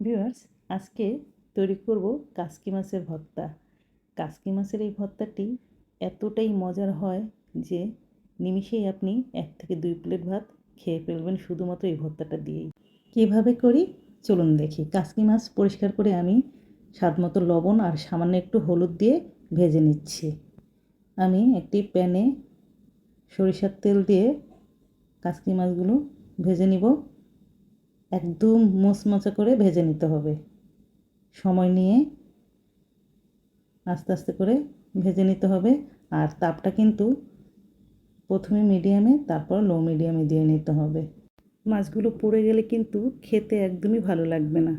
Viewers আজকে তৈরি করব কাসকি মাছের ভর্তা। কাসকি মাছের এই ভর্তাটি এতটাই মজার হয় যে নিমিষেই আপনি এক থেকে দুই প্লেট ভাত খেয়ে ফেলবেন শুধুমাত্র এই ভর্তাটা দিয়েই। কীভাবে করি? চলুন দেখি। কাসকি মাছ পরিষ্কার করে আমি স্বাদ মতো লবণ আর সামান্য একটু হলুদ দিয়ে ভেজে নিচ্ছি। আমি একটি প্যানে সরিষার তেল দিয়ে কাসকি মাছগুলো ভেজে নিব। একদম মোচমোচা করে ভেজে নিতে হবে। সময় নিয়ে আস্তে আস্তে করে ভেজে নিতে হবে। আর তাপটা কিন্তু প্রথমে মিডিয়ামে, তারপর লো মিডিয়ামে দিয়ে নিতে হবে। মাছগুলো পুড়ে গেলে কিন্তু খেতে একদমই ভালো লাগবে না।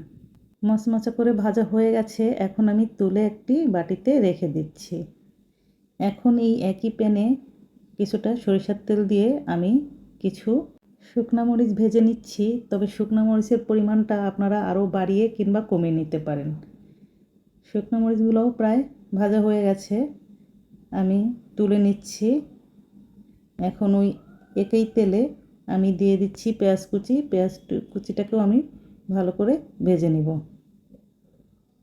মচমচা করে ভাজা হয়ে গেছে। এখন আমি তুলে একটি বাটিতে রেখে দিচ্ছি। এখন এই একই প্যানে কিছুটা সরিষার তেল দিয়ে আমি কিছু শুকনো মরিচ ভেজে নিচ্ছি, তবে শুকনো মরিচের পরিমাণটা আপনারা আরও বাড়িয়ে কিংবা কমিয়ে নিতে পারেন। শুকনো মরিচগুলোও প্রায় ভাজা হয়ে গেছে, আমি তুলে নিচ্ছি। এখন ওই একই তেলে আমি দিয়ে দিচ্ছি পেঁয়াজ কুচি, পেঁয়াজ কুচিটাকেও আমি ভালো করে ভেজে নিব।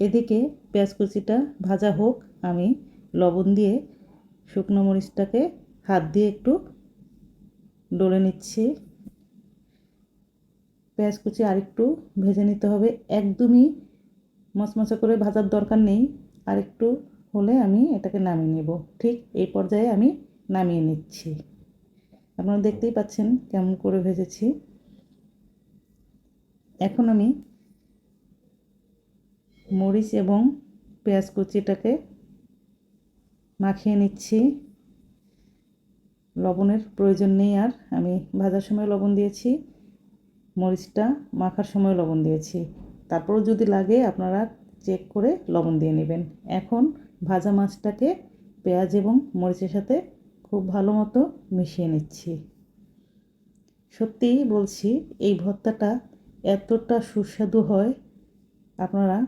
এদিকে পেঁয়াজ কুচিটা ভাজা হোক, আমি লবণ দিয়ে শুকনো মরিচটাকে হাত দিয়ে একটু ডলে নিচ্ছি। পেঁয়াজ কুচি আরেকটু ভেজে নিতে হবে। একদমই মচমচা করে ভাজার দরকার নেই। আরেকটু হলে আমি এটাকে নামিয়ে নেব। ঠিক এই পর্যায়ে আমি নামিয়ে নিচ্ছি। আপনারা দেখতেই পাচ্ছেন কেমন করে ভেজেছি। এখন আমি মরিচ এবং পেঁয়াজ কুচিটাকে মাখিয়ে নিচ্ছি। লবণের প্রয়োজন নেই আর। আমি ভাজার সময় লবণ দিয়েছি। মরিচটা মাখার সময় লবণ দিয়েছি। তারপরও যদি লাগে আপনারা চেক করে লবণ দিয়ে নেবেন। এখন ভাজা মাছটাকে পেঁয়াজ এবং মরিচের সাথে খুব ভালো মতো মিশিয়ে নিচ্ছি। সত্যিই বলছি, এই ভর্তাটা এতটা সুস্বাদু হয়, আপনারা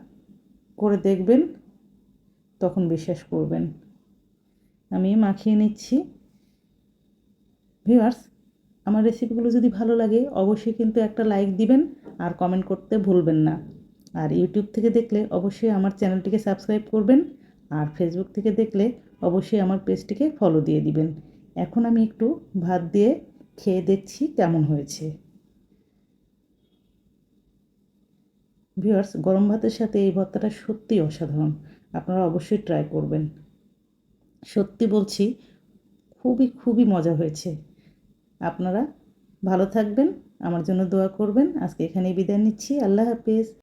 করে দেখবেন, তখন বিশ্বাস করবেন। আমি মাখিয়ে নিচ্ছি। ভিউয়ার্স আমার রেসিপিগুলো যদি ভালো লাগে, অবশ্যই কিন্তু একটা লাইক দিবেন আর কমেন্ট করতে ভুলবেন না। আর ইউটিউব থেকে দেখলে অবশ্যই আমার চ্যানেলটিকে সাবস্ক্রাইব করবেন আর ফেসবুক থেকে দেখলে অবশ্যই আমার পেজটিকে ফলো দিয়ে দিবেন। এখন আমি একটু ভাত দিয়ে খেয়ে দেখছি কেমন হয়েছে। ভিউয়ার্স গরম ভাতের সাথে এই ভর্তাটা সত্যিই অসাধারণ। আপনারা অবশ্যই ট্রাই করবেন। সত্যি বলছি, খুবই খুবই মজা হয়েছে। আপনারা ভালো থাকবেন আমার জন্য দোয়া করবেন। আজকে এখানেই বিদায় নিচ্ছি। আল্লাহ হাফিজ।